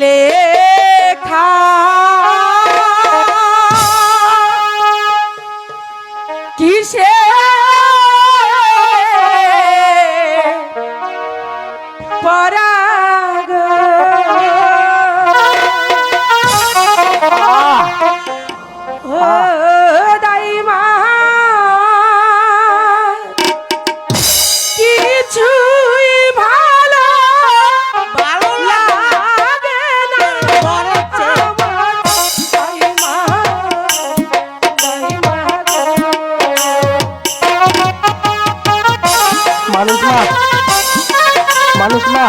লেখা। কিসে মানুষ না। মানুষ না।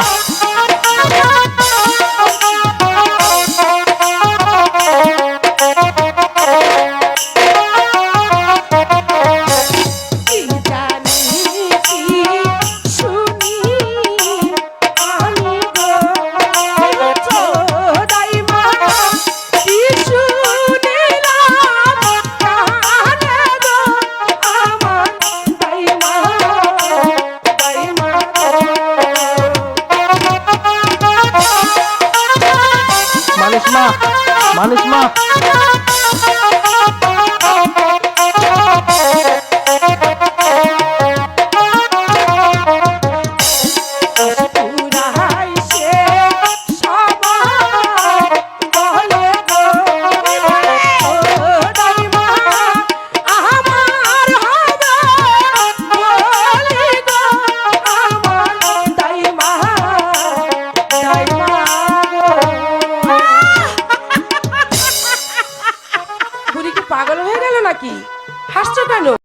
না মানুষ না পাগল হয়ে গেল নাকি? হাসছো কেন?